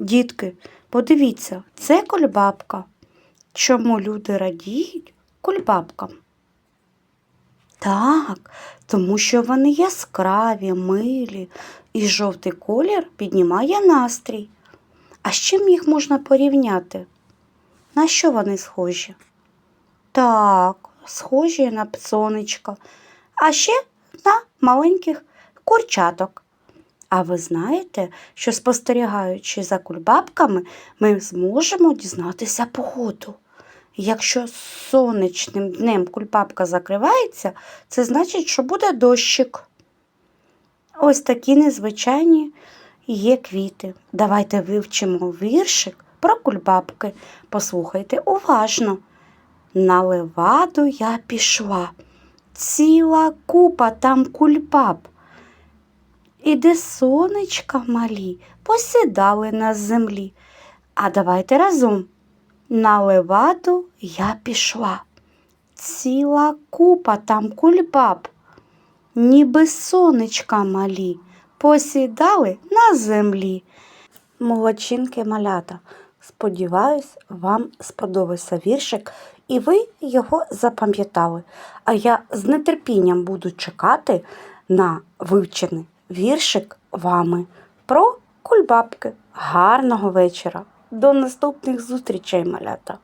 Дітки, подивіться, це кульбабка. Чому люди радіють кульбабкам? Так, тому що вони яскраві, милі, і жовтий колір піднімає настрій. А з чим їх можна порівняти? На що вони схожі? Так, схожі на сонечко, а ще на маленьких курчаток. А ви знаєте, що спостерігаючи за кульбабками, ми зможемо дізнатися погоду. Якщо сонячним днем кульбабка закривається, це значить, що буде дощик. Ось такі незвичайні є квіти. Давайте вивчимо віршик про кульбабки. Послухайте уважно. На леваду я пішла, ціла купа там кульбаб. І де сонечка малі посідали на землі. А давайте разом. На леваду я пішла. Ціла купа там кульбаб, ніби сонечка малі, посідали на землі. Молодчинки малята. Сподіваюсь, вам сподобався віршик, і ви його запам'ятали. А я з нетерпінням буду чекати на вивчений віршик вами про кульбабки. Гарного вечора! До наступних зустрічей, малята!